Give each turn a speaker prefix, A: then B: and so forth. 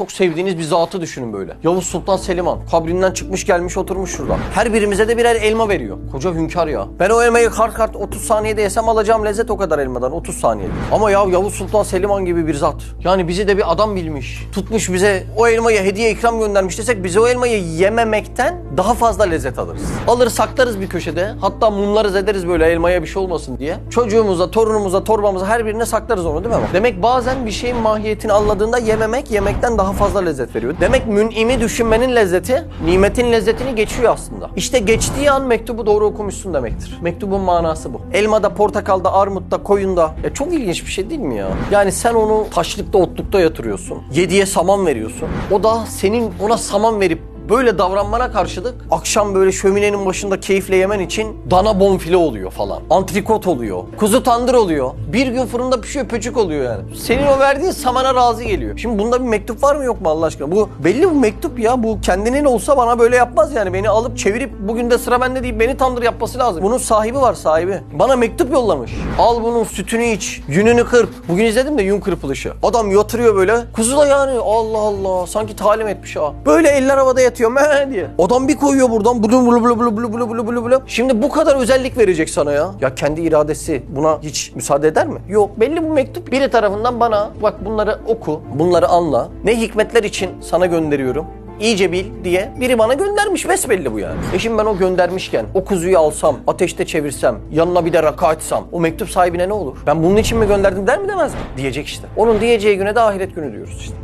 A: Çok sevdiğiniz bir zatı düşünün böyle. Yavuz Sultan Selim Han kabrinden çıkmış gelmiş oturmuş şurada. Her birimize de birer elma veriyor. Koca hünkâr ya. Ben o elmayı kart kart 30 saniyede yesem alacağım lezzet o kadar elmadan 30 saniyede. Ama ya Yavuz Sultan Selim Han gibi bir zat. Yani bizi de bir adam bilmiş. Tutmuş bize o elmayı hediye ikram göndermiş desek bize o elmayı yememekten daha fazla lezzet alırız. Alır saklarız bir köşede. Hatta mumlarız ederiz böyle elmaya bir şey olmasın diye. Çocuğumuza, torunumuza, torbamıza her birine saklarız onu değil mi? Demek bazen bir şeyin mahiyetini anladığında yememek yemekten daha fazla lezzet veriyor. Demek mün'imi düşünmenin lezzeti nimetin lezzetini geçiyor aslında. İşte geçtiği an mektubu doğru okumuşsun demektir. Mektubun manası bu. Elmada, portakalda, armutta, koyunda. Ya çok ilginç bir şey değil mi ya? Yani sen onu taşlıkta, otlukta yatırıyorsun. Yediye saman veriyorsun. O da senin ona saman verip böyle davranmana karşılık akşam böyle şöminenin başında keyifle yemen için dana bonfile oluyor falan. Antrikot oluyor. Kuzu tandır oluyor. Bir gün fırında pişiyor pöçük oluyor yani. Senin o verdiğin samana razı geliyor. Şimdi bunda bir mektup var mı yok mu Allah aşkına? Bu belli bu mektup ya. Bu kendinin olsa bana böyle yapmaz yani. Beni alıp çevirip bugün de sıra bende deyip beni tandır yapması lazım. Bunun sahibi var sahibi. Bana mektup yollamış. Al bunun sütünü iç. Yününü kırp. Bugün izledim de yün kırpılışı. Adam yatırıyor böyle. Kuzu da yani Allah Allah. Sanki talim etmiş ha. Böyle eller havada yatıyor me diye. Adam bir koyuyor buradan. Blu blu blu blu blu blu blu blu blu. Şimdi bu kadar özellik verecek sana ya. Ya kendi iradesi buna hiç müsaade eder mi? Yok. Belli bu mektup biri tarafından bana bak bunları oku. Bunları anla. Ne hikmetler için sana gönderiyorum. İyice bil diye biri bana göndermiş besbelli bu yani. E şimdi ben o göndermişken o kuzuyu alsam, ateşte çevirsem, yanına bir de rakı açsam o mektup sahibine ne olur? Ben bunun için mi gönderdim der mi demez mi? Diyecek işte. Onun diyeceği güne de ahiret günü diyoruz işte.